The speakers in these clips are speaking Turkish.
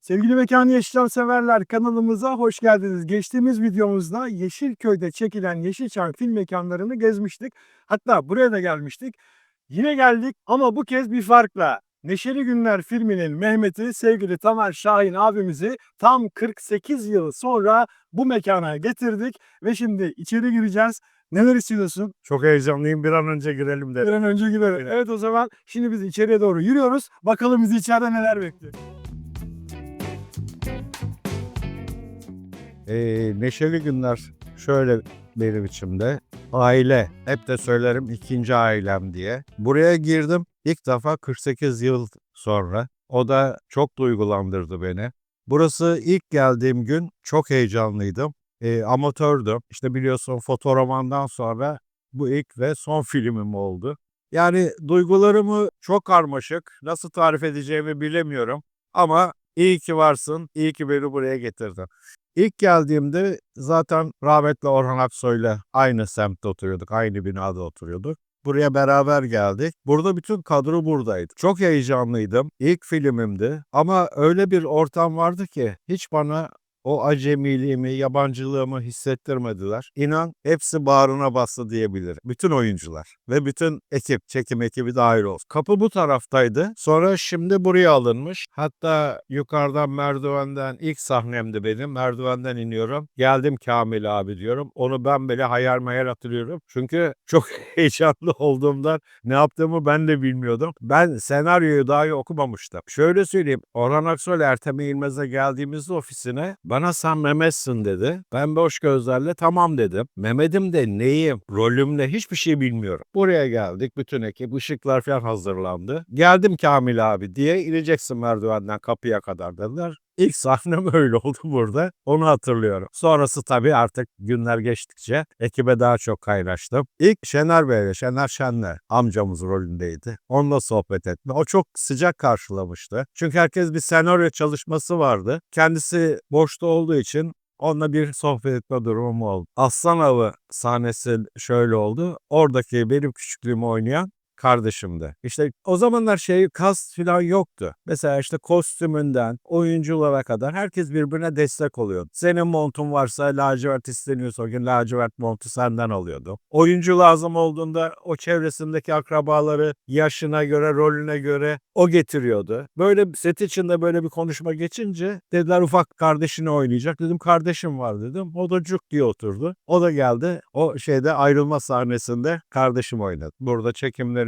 Sevgili Mekanı Yeşilçam severler kanalımıza hoş geldiniz. Geçtiğimiz videomuzda Yeşilköy'de çekilen Yeşilçam film mekanlarını gezmiştik. Hatta buraya da gelmiştik. Yine geldik ama bu kez bir farkla. Neşeli Günler filminin Mehmet'i sevgili Tamer Şahin abimizi tam 48 yıl sonra bu mekana getirdik ve şimdi içeri gireceğiz. Neler istiyorsun? Çok heyecanlıyım bir an önce girelim Bir dedim. an önce girelim. Evet o zaman şimdi biz içeriye doğru yürüyoruz. Bakalım bizi içeride neler bekliyor. Ee, neşeli günler şöyle benim içimde. Aile. Hep de söylerim ikinci ailem diye. Buraya girdim ilk defa 48 yıl sonra. O da çok duygulandırdı beni. Burası ilk geldiğim gün çok heyecanlıydım. Ee, amatördüm. İşte biliyorsun fotoromandan sonra bu ilk ve son filmim oldu. Yani duygularımı çok karmaşık. Nasıl tarif edeceğimi bilemiyorum. Ama iyi ki varsın, iyi ki beni buraya getirdin. İlk geldiğimde zaten rahmetli Orhan Aksoy'la aynı semtte oturuyorduk, aynı binada oturuyorduk. Buraya beraber geldik. Burada bütün kadro buradaydı. Çok heyecanlıydım. İlk filmimdi. Ama öyle bir ortam vardı ki hiç bana o acemiliğimi, yabancılığımı hissettirmediler. İnan hepsi bağrına bastı diyebilirim. Bütün oyuncular ve bütün ekip, çekim ekibi dahil olsun. Kapı bu taraftaydı. Sonra şimdi buraya alınmış. Hatta yukarıdan merdivenden ilk sahnemdi benim. Merdivenden iniyorum. Geldim Kamil abi diyorum. Onu ben bile hayal meyal hatırlıyorum. Çünkü çok heyecanlı olduğumdan ne yaptığımı ben de bilmiyordum. Ben senaryoyu dahi okumamıştım. Şöyle söyleyeyim. Orhan Aksoy Ertem İlmez'e geldiğimizde ofisine bana sen Mehmet'sin dedi. Ben boş gözlerle tamam dedim. Mehmet'im de neyim, rolümle hiçbir şey bilmiyorum. Buraya geldik. Bütün ekip, ışıklar falan hazırlandı. Geldim Kamil abi diye ineceksin merdivenden kapıya kadar dediler. İlk sahnem öyle oldu burada. Onu hatırlıyorum. Sonrası tabii artık günler geçtikçe ekibe daha çok kaynaştım. İlk Şener Bey'le, Şener Şen'le amcamız rolündeydi. Onunla sohbet etme. O çok sıcak karşılamıştı. Çünkü herkes bir senaryo çalışması vardı. Kendisi boşta olduğu için Onunla bir sohbet etme durumum oldu. Aslan Avı sahnesi şöyle oldu. Oradaki benim küçüklüğümü oynayan kardeşimdi. İşte o zamanlar şey kas falan yoktu. Mesela işte kostümünden oyunculara kadar herkes birbirine destek oluyordu. Senin montun varsa lacivert isteniyorsa o gün lacivert montu senden alıyordu. Oyuncu lazım olduğunda o çevresindeki akrabaları yaşına göre, rolüne göre o getiriyordu. Böyle set içinde böyle bir konuşma geçince dediler ufak kardeşini oynayacak. Dedim kardeşim var dedim. O da cuk diye oturdu. O da geldi. O şeyde ayrılma sahnesinde kardeşim oynadı. Burada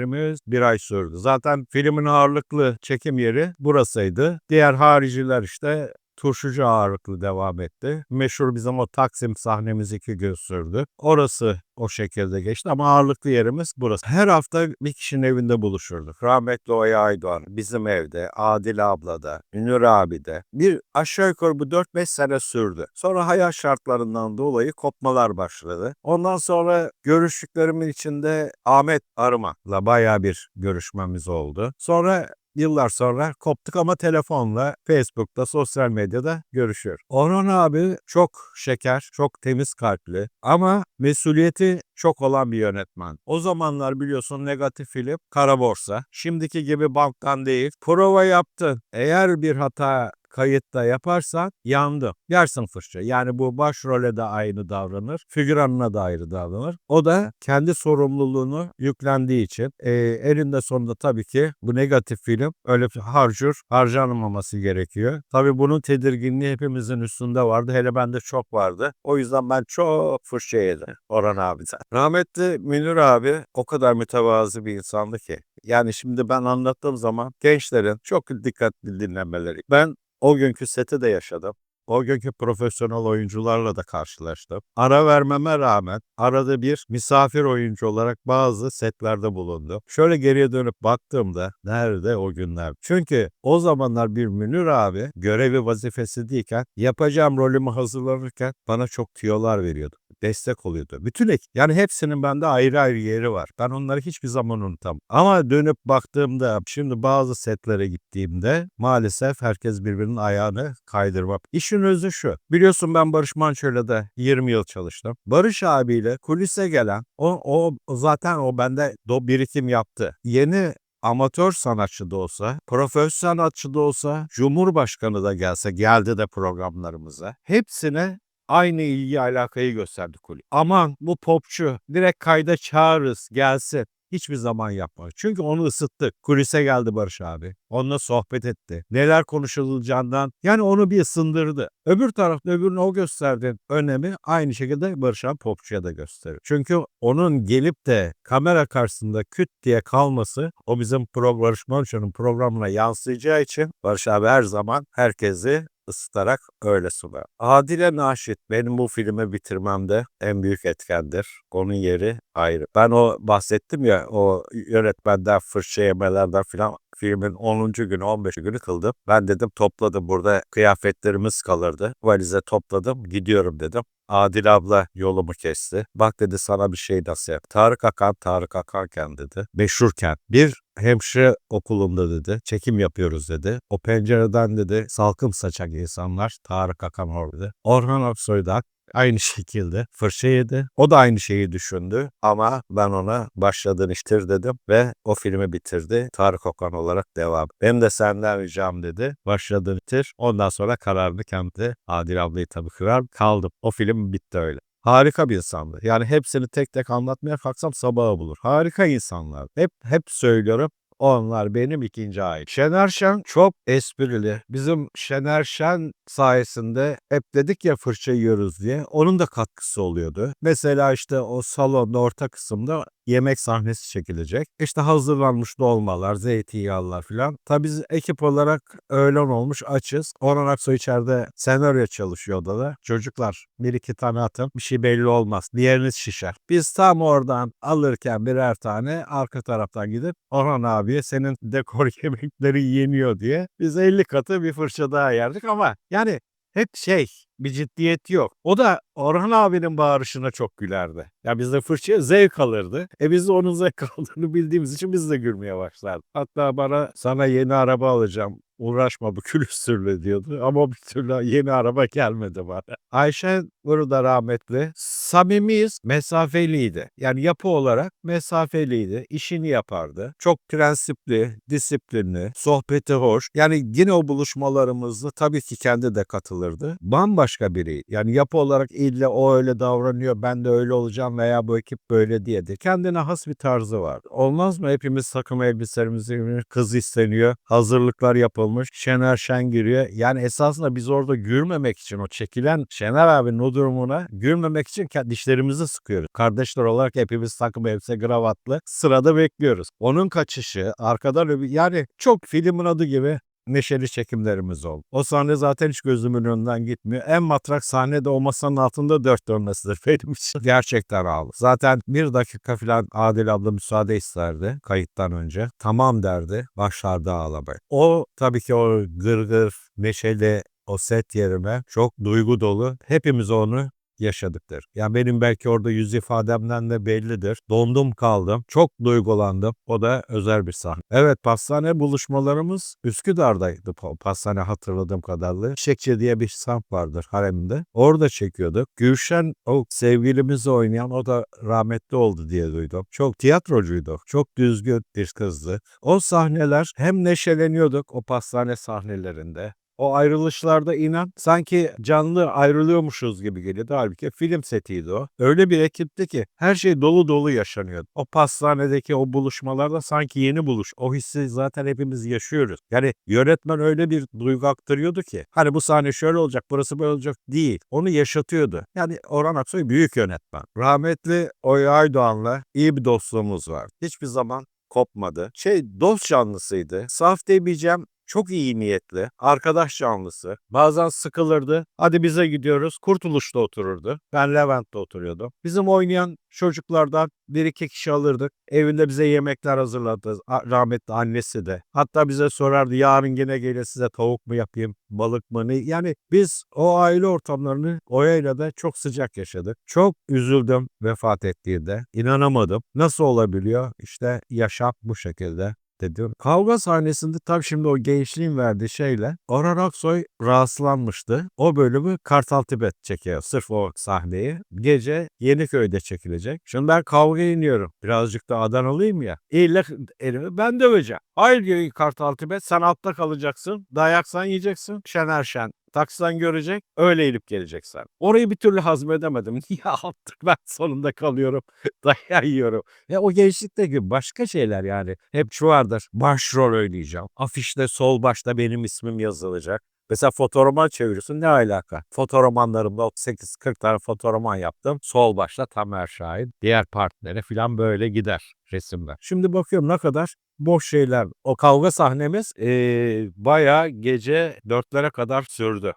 çekimlerimiz bir ay sürdü. Zaten filmin ağırlıklı çekim yeri burasıydı. Diğer hariciler işte turşucu ağırlıklı devam etti. Meşhur bizim o Taksim sahnemiz iki gün sürdü. Orası o şekilde geçti ama ağırlıklı yerimiz burası. Her hafta bir kişinin evinde buluşurduk. Rahmetli Oya Aydoğan bizim evde, Adil ablada, Ünür abi de. Bir aşağı yukarı bu 4-5 sene sürdü. Sonra hayat şartlarından dolayı kopmalar başladı. Ondan sonra görüştüklerimin içinde Ahmet Arımak'la bayağı bir görüşmemiz oldu. Sonra Yıllar sonra koptuk ama telefonla, Facebook'ta, sosyal medyada görüşüyor. Orhan abi çok şeker, çok temiz kalpli ama mesuliyeti çok olan bir yönetmen. O zamanlar biliyorsun negatif film kara borsa. Şimdiki gibi banktan değil. Prova yaptın. Eğer bir hata kayıtta yaparsan yandı. Yersin fırça. Yani bu başrole de aynı davranır. Figüranına da ayrı davranır. O da kendi sorumluluğunu yüklendiği için e, elinde sonunda tabii ki bu negatif film öyle harcur harcanmaması gerekiyor. Tabii bunun tedirginliği hepimizin üstünde vardı. Hele bende çok vardı. O yüzden ben çok fırça yedim Orhan abiden. Rahmetli Münir abi o kadar mütevazı bir insandı ki. Yani şimdi ben anlattığım zaman gençlerin çok dikkatli dinlemeleri. Ben o günkü seti de yaşadım. O günkü profesyonel oyuncularla da karşılaştım. Ara vermeme rağmen arada bir misafir oyuncu olarak bazı setlerde bulundum. Şöyle geriye dönüp baktığımda nerede o günler? Çünkü o zamanlar bir Münir abi görevi vazifesi değilken yapacağım rolümü hazırlanırken bana çok tüyolar veriyordu. Destek oluyordu. Bütün ekip. Yani hepsinin bende ayrı ayrı yeri var. Ben onları hiçbir zaman unutamam. Ama dönüp baktığımda şimdi bazı setlere gittiğimde maalesef herkes birbirinin ayağını kaydırmak. İşin özü şu. Biliyorsun ben Barış Manço'yla da 20 yıl çalıştım. Barış abiyle kulise gelen o, o zaten o bende do birikim yaptı. Yeni amatör sanatçı da olsa, profesyonel sanatçı da olsa, Cumhurbaşkanı da gelse, geldi de programlarımıza. Hepsine aynı ilgi alakayı gösterdi kulüp. Aman bu popçu direkt kayda çağırırız gelsin. Hiçbir zaman yapma. Çünkü onu ısıttık. Kulise geldi Barış abi. Onunla sohbet etti. Neler konuşulacağından yani onu bir ısındırdı. Öbür tarafta öbürüne o gösterdiğin önemi aynı şekilde Barış abi popçuya da gösterir. Çünkü onun gelip de kamera karşısında küt diye kalması o bizim pro Barış Manço'nun programına yansıyacağı için Barış abi her zaman herkesi ısıtarak öyle sunar. Adile Naşit benim bu filmi bitirmemde en büyük etkendir. Onun yeri ayrı. Ben o bahsettim ya o yönetmenden fırça yemelerden filan filmin 10. günü 15. günü kıldım. Ben dedim topladım burada kıyafetlerimiz kalırdı. Valize topladım gidiyorum dedim. Adil abla yolumu kesti. Bak dedi sana bir şey nasıl yap. Tarık Akan Tarık Akanken dedi. Meşhurken bir hemşire okulunda dedi. Çekim yapıyoruz dedi. O pencereden dedi salkım saçan insanlar Tarık Akan orada. Orhan Aksoy da Aynı şekilde fırça yedi. O da aynı şeyi düşündü ama ben ona başladın iştir dedim ve o filmi bitirdi. Tarık Okan olarak devam. Benim de senden ricam dedi. Başladın bitir. Ondan sonra kararını kendi Adil ablayı tabii kırar. Kaldım. O film bitti öyle. Harika bir insandı. Yani hepsini tek tek anlatmaya kalksam sabahı bulur. Harika insanlar. Hep hep söylüyorum. Onlar benim ikinci ailem. Şener Şen çok esprili. Bizim Şener Şen sayesinde hep dedik ya fırça yiyoruz diye. Onun da katkısı oluyordu. Mesela işte o salonda orta kısımda yemek sahnesi çekilecek. İşte hazırlanmış dolmalar, zeytinyağlılar filan. Tabii biz ekip olarak öğlen olmuş açız. Orhan Aksoy içeride senaryo çalışıyor odada. Çocuklar bir iki tane atın bir şey belli olmaz. Diğeriniz şişer. Biz tam oradan alırken birer tane arka taraftan gidip Orhan abiye senin dekor yemekleri yeniyor diye biz 50 katı bir fırça daha yerdik ama yani hep şey bir ciddiyet yok. O da Orhan abinin bağırışına çok gülerdi. Ya bizde fırçaya zevk alırdı. E biz de onun zevk aldığını bildiğimiz için biz de gülmeye başlardık. Hatta bana sana yeni araba alacağım uğraşma bu külüstürle diyordu ama bir türlü yeni araba gelmedi bana. Ayşe burada rahmetli. Samimiyiz, mesafeliydi. Yani yapı olarak mesafeliydi. işini yapardı. Çok prensipli, disiplinli, sohbeti hoş. Yani yine o buluşmalarımızda tabii ki kendi de katılırdı. Bambaşka biri. Yani yapı olarak ille o öyle davranıyor, ben de öyle olacağım veya bu ekip böyle diye de. Kendine has bir tarzı vardı. Olmaz mı? Hepimiz takım elbiselerimizi kız isteniyor. Hazırlıklar yapılmış. Şener Şen giriyor. Yani esasında biz orada gülmemek için o çekilen Şener abinin o durumuna gülmemek için dişlerimizi sıkıyoruz. Kardeşler olarak hepimiz takım elbise kravatlı sırada bekliyoruz. Onun kaçışı arkadan yani çok filmin adı gibi neşeli çekimlerimiz oldu. O sahne zaten hiç gözümün önünden gitmiyor. En matrak sahne de o masanın altında dört dönmesidir benim için. Gerçekten ağlı. Zaten bir dakika falan Adil abla müsaade isterdi kayıttan önce. Tamam derdi. Başlardı ağlamaya. O tabii ki o gırgır, neşeli o set yerime çok duygu dolu. Hepimiz onu yaşadıktır. Yani benim belki orada yüz ifademden de bellidir. Dondum kaldım. Çok duygulandım. O da özel bir sahne. Evet pastane buluşmalarımız Üsküdar'daydı. Pa- Pastane hatırladığım kadarıyla. Çiçekçi diye bir semt vardır haremde. Orada çekiyorduk. Gülşen o sevgilimizi oynayan o da rahmetli oldu diye duydum. Çok tiyatrocuydu. Çok düzgün bir kızdı. O sahneler hem neşeleniyorduk o pastane sahnelerinde o ayrılışlarda inan sanki canlı ayrılıyormuşuz gibi geliyordu. Halbuki film setiydi o. Öyle bir ekipti ki her şey dolu dolu yaşanıyordu. O pastanedeki o buluşmalarda sanki yeni buluş. O hissi zaten hepimiz yaşıyoruz. Yani yönetmen öyle bir duygu aktarıyordu ki. Hani bu sahne şöyle olacak, burası böyle olacak değil. Onu yaşatıyordu. Yani Orhan Aksoy büyük yönetmen. Rahmetli Oya Aydoğan'la iyi bir dostluğumuz var. Hiçbir zaman kopmadı. Şey dost canlısıydı. Saf demeyeceğim çok iyi niyetli, arkadaş canlısı. Bazen sıkılırdı. Hadi bize gidiyoruz. Kurtuluş'ta otururdu. Ben Levent'te oturuyordum. Bizim oynayan çocuklardan bir iki kişi alırdık. Evinde bize yemekler hazırladı. Rahmetli annesi de. Hatta bize sorardı yarın yine gelir size tavuk mu yapayım, balık mı ne? Yani biz o aile ortamlarını Oya'yla da çok sıcak yaşadık. Çok üzüldüm vefat ettiğinde. İnanamadım. Nasıl olabiliyor? İşte yaşam bu şekilde ediyorum. Kavga sahnesinde tam şimdi o gençliğin verdiği şeyle Orhan Aksoy rahatsızlanmıştı. O bölümü Kartal Tibet çekiyor. Sırf o sahneyi. Gece Yeniköy'de çekilecek. Şimdi ben kavga iniyorum. Birazcık da Adanalıyım ya. İlle elimi ben döveceğim. Hayır diyor Kartal Tibet sen altta kalacaksın. Dayaksan yiyeceksin. Şener Şen taksiden görecek. Öyle inip geleceksin. Orayı bir türlü hazmedemedim. Niye artık ben sonunda kalıyorum. Dayak yiyorum. Ya o gençlikteki başka şeyler yani. Hep şu vardır. Başrol oynayacağım. Afişte sol başta benim ismim yazılacak. Mesela fotoroman çeviriyorsun ne alaka? Fotoromanlarımda 38-40 tane fotoroman yaptım. Sol başta Tamer Şahin. Diğer partilere falan böyle gider resimler. Şimdi bakıyorum ne kadar boş şeyler. O kavga sahnemiz eee bayağı gece dörtlere kadar sürdü.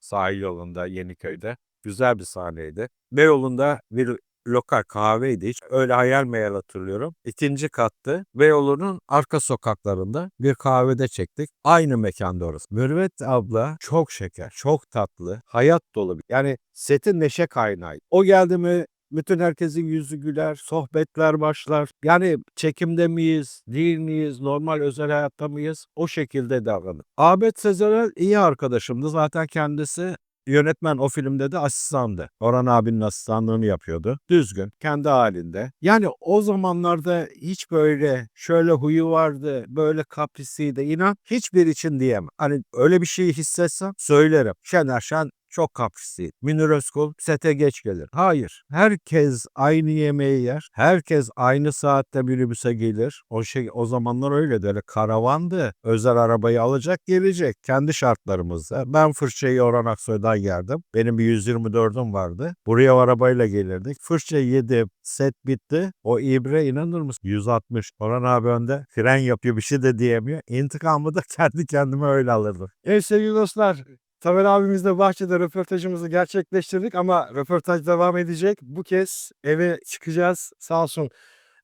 Sahil yolunda Yeniköy'de. Güzel bir sahneydi. Beyoğlu'nda bir lokal kahveydi. Hiç öyle hayal meyal hatırlıyorum. İkinci kattı. Beyoğlu'nun arka sokaklarında bir kahvede çektik. Aynı mekanda orası. Mürvet abla çok şeker, çok tatlı, hayat dolu. Yani setin neşe kaynağı. O geldi mi bütün herkesin yüzü güler, sohbetler başlar. Yani çekimde miyiz, değil miyiz, normal özel hayatta mıyız? O şekilde davranır. Ahmet Sezerer iyi arkadaşımdı. Zaten kendisi Yönetmen o filmde de asistandı. Orhan abinin asistanlığını yapıyordu. Düzgün, kendi halinde. Yani o zamanlarda hiç böyle şöyle huyu vardı, böyle kaprisiydi. İnan hiçbir için diyemem. Hani öyle bir şeyi hissetsem söylerim. Şener Şen çok kaprisli. Münir Özkul sete geç gelir. Hayır. Herkes aynı yemeği yer. Herkes aynı saatte minibüse gelir. O şey o zamanlar öyle böyle karavandı. Özel arabayı alacak gelecek. Kendi şartlarımızda. Ben fırçayı Orhan Aksoy'dan yerdim. Benim bir 124'üm vardı. Buraya arabayla gelirdik. Fırça yedim. Set bitti. O ibre inanır mısın? 160. Orhan abi önde. Fren yapıyor bir şey de diyemiyor. İntikamı da kendi kendime öyle alırdım. Evet sevgili dostlar, Tamer abimizle bahçede röportajımızı gerçekleştirdik ama röportaj devam edecek. Bu kez eve çıkacağız. Sağ olsun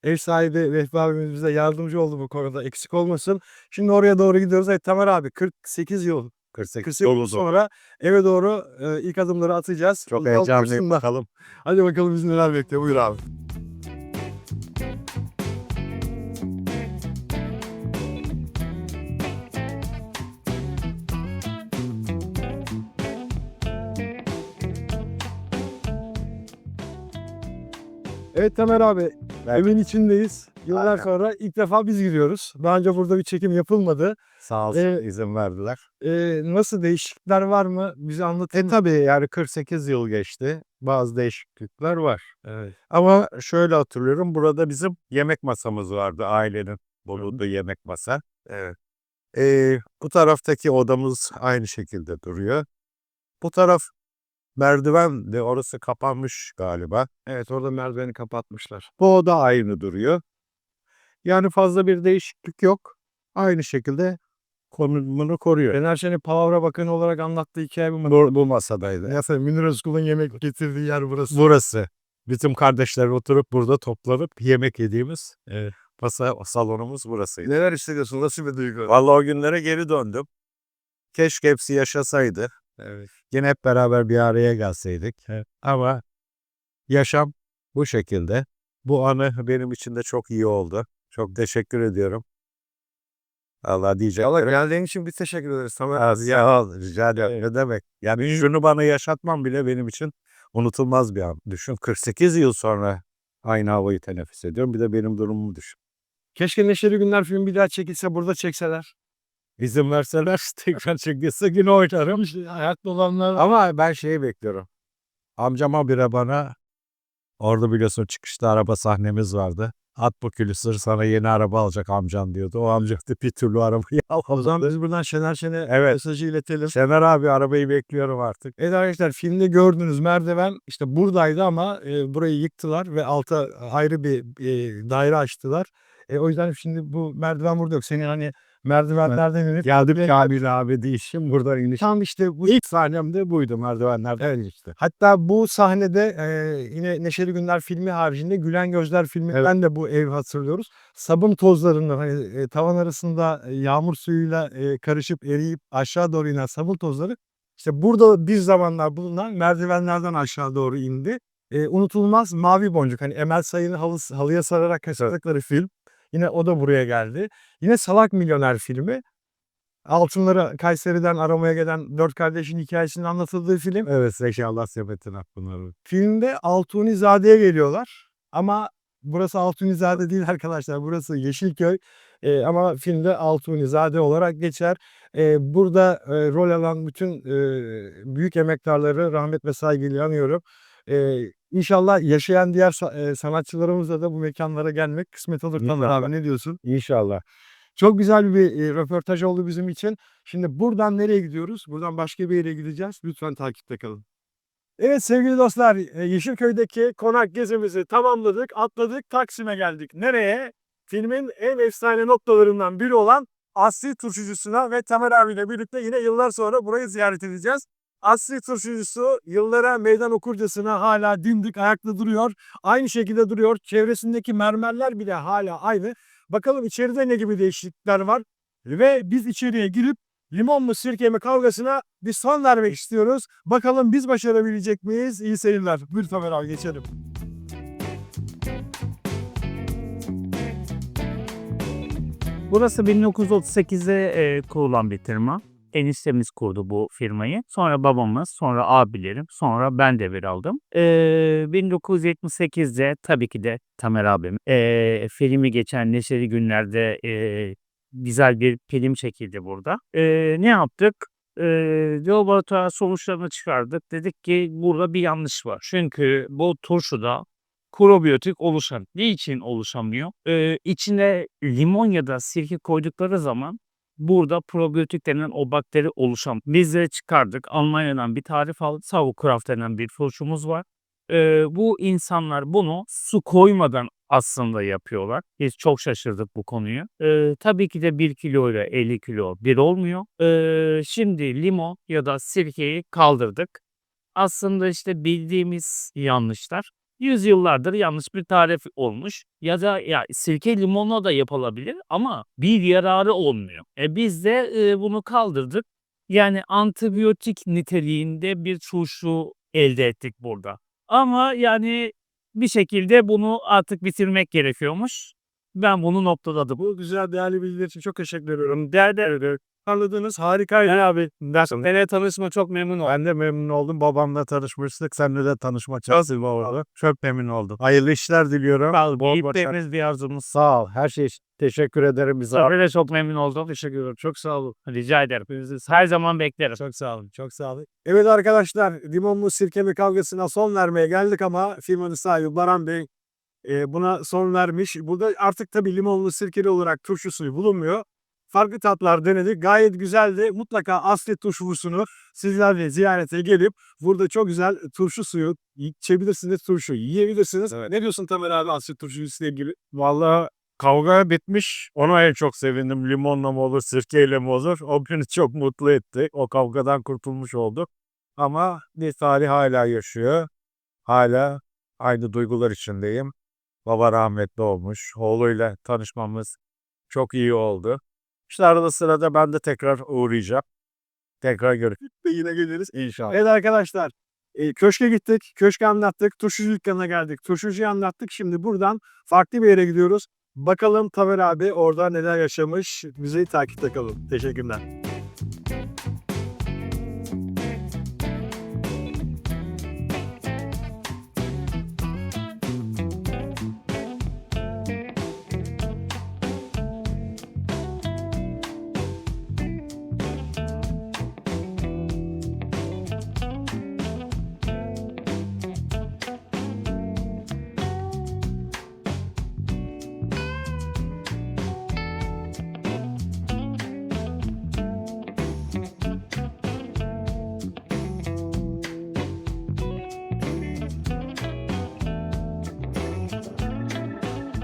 ev sahibi Vehbi abimiz bize yardımcı oldu bu konuda eksik olmasın. Şimdi oraya doğru gidiyoruz. Evet Tamer abi 48 yıl 48, 48 yıl sonra eve doğru e, ilk adımları atacağız. Çok heyecanlıyım bakalım. Hadi bakalım bizi neler bekliyor. Buyur abi. Evet Tamer abi Evet. evin içindeyiz. Yıllar Aynen. sonra ilk defa biz gidiyoruz. Daha önce burada bir çekim yapılmadı. Sağ olsun Ee, izin verdiler. Ee, nasıl değişiklikler var mı? Bize anlatın. E tabii yani 48 yıl geçti. Bazı değişiklikler var. Evet. Ama şöyle hatırlıyorum. Burada bizim yemek masamız vardı ailenin bulunduğu yemek masa. Evet. Ee, bu taraftaki odamız aynı şekilde duruyor. Bu taraf merdiven de orası kapanmış galiba. Evet orada merdiveni kapatmışlar. Bu oda aynı duruyor. Yani fazla bir değişiklik yok. Aynı şekilde konumunu koruyor. Fener Şen'i Palavra Bakanı olarak anlattığı hikaye bu mu? Bu, bu masadaydı. Neyse Münir Özkul'un yemek getirdiği yer burası. Burası. Bizim kardeşler oturup burada toplanıp yemek yediğimiz e, masa salonumuz burasıydı. Neler hissediyorsun? Nasıl bir duygu? Vallahi o günlere geri döndüm. Keşke hepsi yaşasaydı. Evet. Yine hep beraber bir araya gelseydik. Ama yaşam bu şekilde. Bu anı benim için de çok iyi oldu. Çok teşekkür ediyorum. Allah diyecek. Allah geldiğin için biz teşekkür ederiz. Abi. Ya. Rica ederim. Ne demek? Yani şunu bana yaşatmam bile benim için unutulmaz bir an. Düşün 48 yıl sonra aynı havayı teneffüs ediyorum. Bir de benim durumumu düşün. keşke Neşeli Günler filmi bir daha çekilse burada çekseler. İzin verseler tekrar çekilse yine oynarım. İşte hayatta olanlar Ama ben şeyi bekliyorum. Amcama bire bana orada biliyorsun çıkışta araba sahnemiz vardı. At bu külüsür sana yeni araba alacak amcan diyordu. O amca da bir türlü arabayı o zaman alamadı. biz buradan Şener Şen'e Evet. mesajı iletelim. Şener abi arabayı bekliyorum artık. Evet arkadaşlar filmde gördüğünüz merdiven işte buradaydı ama e, burayı yıktılar ve alta ayrı bir e, daire açtılar. E, o yüzden şimdi bu merdiven burada yok. Senin hani merdivenlerden inip Geldim Kamil abi değişim buradan iniş. tam işte bu İlk sahnem de buydu merdivenlerden Evet. işte. Hatta bu sahnede e, yine Neşeli Günler filmi haricinde Gülen Gözler filminden de bu ev hatırlıyoruz. Sabun tozlarının hani e, tavan arasında e, yağmur suyuyla e, karışıp eriyip aşağı doğru inen sabun tozları işte burada bir zamanlar bulunan merdivenlerden aşağı doğru indi. E, unutulmaz Mavi Boncuk hani Emel Sayın'ı halı, halıya sararak kaçırdıkları film. Yine o da buraya geldi. Yine Salak Milyoner filmi. Altınları Kayseri'den aramaya gelen dört kardeşin hikayesinin anlatıldığı film. Evet Zeki Allah sepetine bunları. Filmde Altunizade'ye geliyorlar. Ama burası Altunizade değil arkadaşlar. Burası Yeşilköy. Ee, ama filmde Altunizade olarak geçer. Ee, burada e, rol alan bütün e, büyük emektarları rahmet ve saygıyla anıyorum. Ee, inşallah yaşayan diğer sa- sanatçılarımızla da bu mekanlara gelmek kısmet olur. Taner abi ne diyorsun? İnşallah. Çok güzel bir e, röportaj oldu bizim için. Şimdi buradan nereye gidiyoruz? Buradan başka bir yere gideceğiz. Lütfen takipte kalın. Evet sevgili dostlar, Yeşilköy'deki konak gezimizi tamamladık, atladık, Taksim'e geldik. Nereye? Filmin en efsane noktalarından biri olan Asli Turşucusuna ve Tamer abiyle birlikte yine yıllar sonra burayı ziyaret edeceğiz. Asli Turşucusu yıllara meydan okurcasına hala dimdik ayakta duruyor. Aynı şekilde duruyor. Çevresindeki mermerler bile hala aynı. Bakalım içeride ne gibi değişiklikler var. Ve biz içeriye girip limon mu sirke mi kavgasına bir son vermek istiyoruz. Bakalım biz başarabilecek miyiz? İyi seyirler. Buyur Tamer abi geçelim. Burası 1938'de e, kurulan bir firma. Eniştemiz kurdu bu firmayı. Sonra babamız, sonra abilerim, sonra ben devraldım. E, 1978'de tabii ki de Tamer abim e, filmi geçen Neşeli Günler'de e, güzel bir film çekildi burada. E, ne yaptık? E, laboratuvar sonuçlarını çıkardık. Dedik ki burada bir yanlış var. Çünkü bu turşuda probiyotik oluşan. Niçin oluşamıyor? Ee, içine limon ya da sirke koydukları zaman burada probiyotik denen o bakteri oluşan. Biz de çıkardık. Almanya'dan bir tarif aldık. Sauerkraut denen bir turşumuz var. Ee, bu insanlar bunu su koymadan aslında yapıyorlar. Biz çok şaşırdık bu konuyu. Ee, tabii ki de 1 kilo ile 50 kilo bir olmuyor. Ee, şimdi limon ya da sirkeyi kaldırdık. Aslında işte bildiğimiz yanlışlar yüzyıllardır yanlış bir tarif olmuş. Ya da ya sirke limonla da yapılabilir ama bir yararı olmuyor. E biz de e, bunu kaldırdık. Yani antibiyotik niteliğinde bir turşu elde ettik burada. Ama yani bir şekilde bunu artık bitirmek gerekiyormuş. Ben bunu noktaladım. Bu güzel değerli bilgiler için çok teşekkür ediyorum. Değerli anladığınız harikaydı. Yani abi dersin. Seninle tanışma çok memnun oldum. Ben de memnun oldum. Babamla tanışmıştık. Seninle de tanışma şansı oldu. Çok memnun oldum. Hayırlı işler diliyorum. Sağ ol. İyi bir arzumuz. Sağ ol. Her şey için teşekkür ederim bize. Tabii de çok memnun oldum. Teşekkür ederim. Çok sağ olun. Rica ederim. Her zaman beklerim. Çok sağ olun. Çok sağ olun. Evet arkadaşlar limonlu sirke mi kavgasına son vermeye geldik ama firmanın sahibi Baran Bey e, buna son vermiş. Burada artık tabii limonlu sirkeli olarak turşu suyu bulunmuyor. Farklı tatlar denedik. Gayet güzeldi. Mutlaka asli turşusunu sizler de ziyarete gelip burada çok güzel turşu suyu içebilirsiniz, turşu yiyebilirsiniz. Ne diyorsun Tamer abi asli turşusuyla ilgili? Vallahi kavga bitmiş. Ona en çok sevindim. Limonla mı olur, sirkeyle mi olur? O beni çok mutlu etti. O kavgadan kurtulmuş olduk. Ama bir tarih hala yaşıyor. Hala aynı duygular içindeyim. Baba rahmetli olmuş. Oğluyla tanışmamız çok iyi oldu. İşte arada sırada ben de tekrar uğrayacağım. Tekrar görüşürüz. Yine geliriz. İnşallah. Evet arkadaşlar e, köşke gittik. Köşke anlattık. Turşucu dükkanına geldik. Turşucuyu anlattık. Şimdi buradan farklı bir yere gidiyoruz. Bakalım Tamer abi orada neler yaşamış. Bizi takipte kalın. Teşekkürler.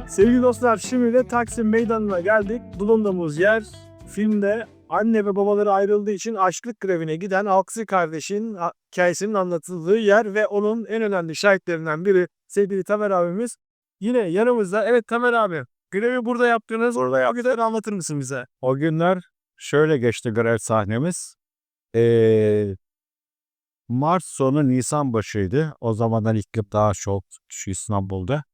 Sevgili dostlar şimdi de Taksim Meydanı'na geldik. Bulunduğumuz yer filmde anne ve babaları ayrıldığı için açlık grevine giden Aksi kardeşin hikayesinin anlatıldığı yer ve onun en önemli şahitlerinden biri sevgili Tamer abimiz. Yine yanımızda. Evet Tamer abi grevi burada yaptınız. Burada O güzel anlatır mısın bize? O günler şöyle geçti grev sahnemiz. Ee, Mart sonu Nisan başıydı. O zamanlar iklim daha çok şu İstanbul'da.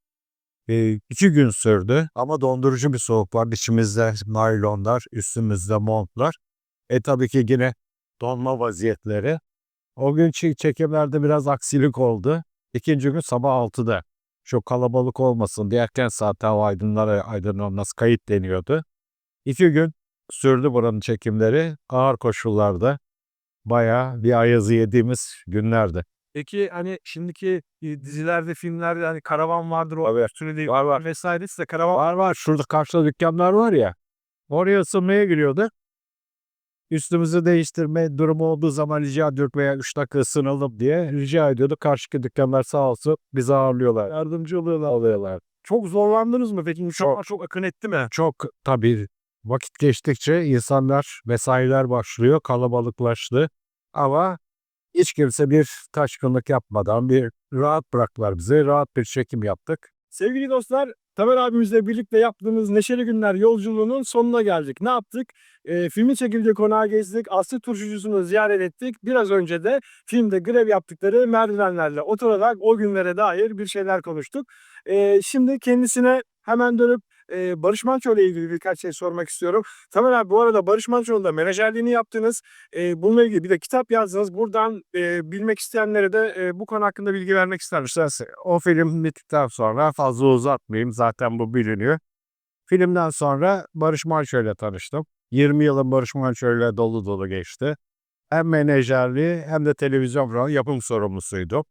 E, iki gün sürdü ama dondurucu bir soğuk var. İçimizde naylonlar, üstümüzde montlar. E tabii ki yine donma vaziyetleri. O gün çe- çekimlerde biraz aksilik oldu. İkinci gün sabah 6'da. Çok kalabalık olmasın diye erken saatte hava aydınlara aydınlanması kayıt deniyordu. İki gün sürdü buranın çekimleri. Ağır koşullarda bayağı bir ayazı yediğimiz günlerdi. Peki hani şimdiki e, dizilerde, filmlerde hani karavan vardır o Tabii. üstüne Var var. vesaire size karavan Var var. Şurada karşıda dükkanlar var ya. Oraya ısınmaya giriyordu. Üstümüzü değiştirme durumu olduğu zaman rica ediyorduk veya 3 dakika ısınalım diye rica ediyorduk. Karşıki dükkanlar sağ olsun bizi ağırlıyorlar. yardımcı oluyorlar. Alıyorlar. Çok zorlandınız mı peki? Uçaklar çok akın etti mi? Çok tabii vakit geçtikçe insanlar, mesailer başlıyor, kalabalıklaştı. Ama hiç kimse bir taşkınlık yapmadan bir rahat bıraktılar bize. Rahat bir çekim yaptık. Sevgili dostlar, Tamer abimizle birlikte yaptığımız Neşeli Günler yolculuğunun sonuna geldik. Ne yaptık? Ee, filmin çekildiği konağı gezdik. Aslı turşucusunu ziyaret ettik. Biraz önce de filmde grev yaptıkları merdivenlerle oturarak o günlere dair bir şeyler konuştuk. Ee, şimdi kendisine hemen dönüp e, Barış Manço ile ilgili birkaç şey sormak istiyorum. Tamer abi bu arada Barış Manço'nun da menajerliğini yaptınız. E, bununla ilgili bir de kitap yazdınız. Buradan e, bilmek isteyenlere de e, bu konu hakkında bilgi vermek ister misiniz? İşte o film bittikten sonra fazla uzatmayayım zaten bu biliniyor. Filmden sonra Barış Manço ile tanıştım. 20 yılın Barış Manço ile dolu dolu geçti. Hem menajerliği hem de televizyon programı yapım sorumlusuydu.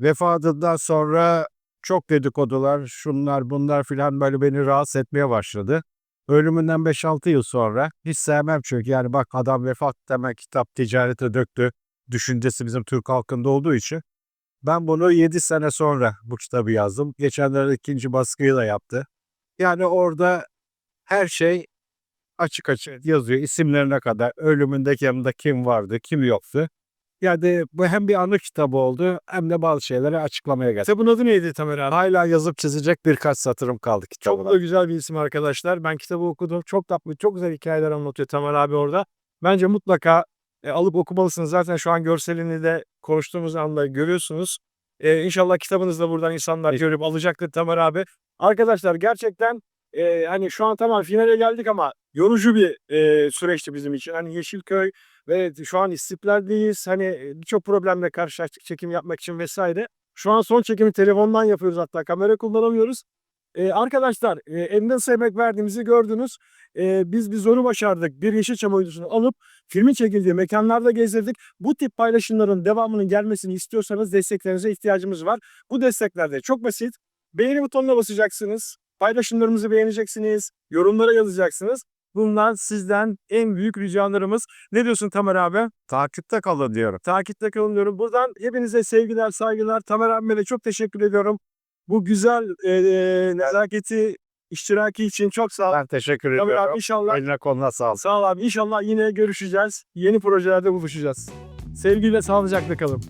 Vefatından sonra çok dedikodular, şunlar bunlar filan böyle beni rahatsız etmeye başladı. Ölümünden 5-6 yıl sonra hiç sevmem çünkü yani bak adam vefat demek kitap ticarete döktü düşüncesi bizim Türk halkında olduğu için ben bunu 7 sene sonra bu kitabı yazdım. Geçenlerde ikinci baskıyı da yaptı. Yani orada her şey açık açık yazıyor. İsimlerine kadar ölümündeki yanında kim vardı, kim yoktu. Yani bu hem bir anı kitabı oldu hem de bazı şeyleri açıklamaya geldi. Kitabın adı neydi Tamer abi? Hala yazıp çizecek birkaç satırım kaldı Çok kitabına. da güzel bir isim arkadaşlar. Ben kitabı okudum. Çok tatlı, çok güzel hikayeler anlatıyor Tamer abi orada. Bence mutlaka e, alıp okumalısınız. Zaten şu an görselini de konuştuğumuz anda görüyorsunuz. E, inşallah kitabınızı da buradan insanlar görüp alacaktır Tamer abi. Arkadaşlar gerçekten e, hani şu an tamam finale geldik ama yorucu bir e, süreçti bizim için. Hani Yeşilköy ve şu an istiklaldeyiz. Hani e, birçok problemle karşılaştık çekim yapmak için vesaire. Şu an son çekimi telefondan yapıyoruz hatta kamera kullanamıyoruz. Ee, arkadaşlar e, eline nasıl emek verdiğimizi gördünüz. Ee, biz bir zoru başardık. Bir Yeşilçam oyuncusunu alıp filmin çekildiği mekanlarda gezdirdik. Bu tip paylaşımların devamının gelmesini istiyorsanız desteklerinize ihtiyacımız var. Bu destekler de çok basit. Beğeni butonuna basacaksınız. Paylaşımlarımızı beğeneceksiniz. Yorumlara yazacaksınız. Bunlar sizden en büyük ricalarımız. Ne diyorsun Tamer abi? Takipte kalın diyorum. Takipte kalın diyorum. Buradan hepinize sevgiler, saygılar. Tamer abime de çok teşekkür ediyorum. Bu güzel e, e, nezaketi, iştiraki için çok sağ ol. Ben teşekkür Tamer ediyorum. abi inşallah. Eline koluna sağlık. Sağ ol abi. İnşallah yine görüşeceğiz. Yeni projelerde buluşacağız. Sevgiyle sağlıcakla kalın.